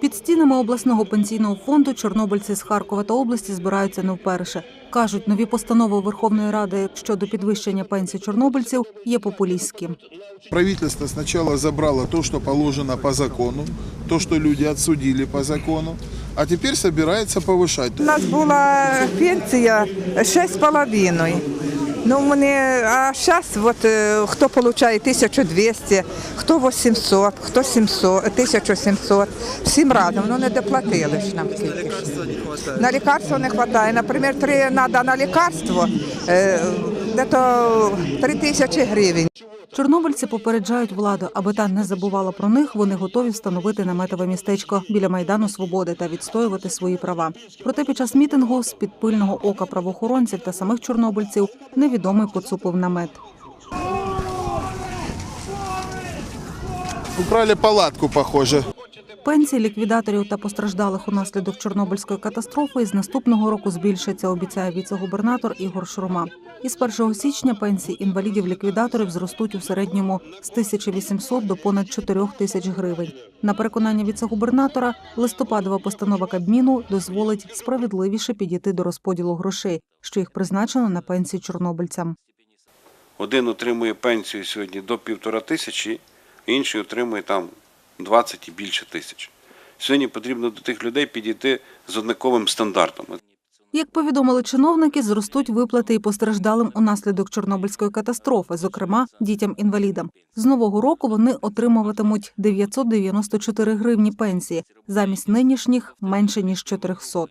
Під стінами обласного пенсійного фонду чорнобильці з Харкова та області збираються не вперше. Кажуть, нові постанови Верховної Ради щодо підвищення пенсій чорнобильців є популістські. Правительство сначала забрало то, что положено по закону, то, что люди отсудили по закону, а теперь собирается повышать. У нас була пенсія 6,5. Ну, мене, а зараз от, е, хто отримує 1200, хто 800, хто 700, 1700, всім разом, ну не доплатили ж нам скільки. На лікарство не вистачає. Наприклад, три треба на лікарство, де то 3 тисячі гривень. Чорнобильці попереджають владу, аби та не забувала про них. Вони готові встановити наметове містечко біля майдану свободи та відстоювати свої права. Проте під час мітингу з під пильного ока правоохоронців та самих чорнобильців невідомий поцупив намет. Украли палатку, похоже. Пенсії ліквідаторів та постраждалих унаслідок Чорнобильської катастрофи з наступного року збільшаться, обіцяє віце-губернатор Ігор Шурма. Із 1 січня пенсії інвалідів-ліквідаторів зростуть у середньому з 1800 до понад 4 тисяч гривень. На переконання віце-губернатора, листопадова постанова Кабміну дозволить справедливіше підійти до розподілу грошей, що їх призначено на пенсії чорнобильцям. Один отримує пенсію сьогодні до півтора тисячі, інший отримує там 20 і більше тисяч. Сьогодні потрібно до тих людей підійти з однаковим стандартом. Як повідомили чиновники, зростуть виплати і постраждалим унаслідок Чорнобильської катастрофи, зокрема дітям-інвалідам. З нового року вони отримуватимуть 994 гривні пенсії, замість нинішніх менше ніж 400.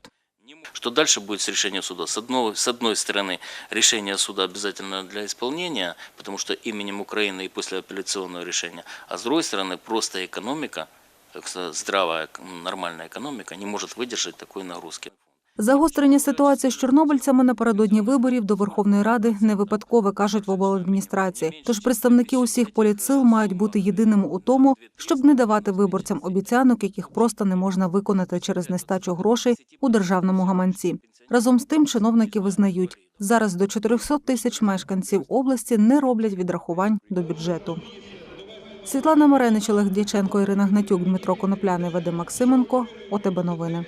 Что дальше будет с решения суда? С одной, с одной стороны, решение суда обязательно для исполнения, потому что именем Украины и после апелляционного решения, а с другой стороны, просто экономика, так сказать, здравая, м, нормальная экономика не может выдержать такой нагрузки. Загострення ситуації з чорнобильцями напередодні виборів до Верховної Ради не випадкове, кажуть в обладміністрації. Тож представники усіх політсил мають бути єдиними у тому, щоб не давати виборцям обіцянок, яких просто не можна виконати через нестачу грошей у державному гаманці. Разом з тим, чиновники визнають, зараз до 400 тисяч мешканців області не роблять відрахувань до бюджету. Світлана Маренич, Олег Дяченко, Ірина Гнатюк, Дмитро Конопляний, Вадим Максименко. ОТБ новини.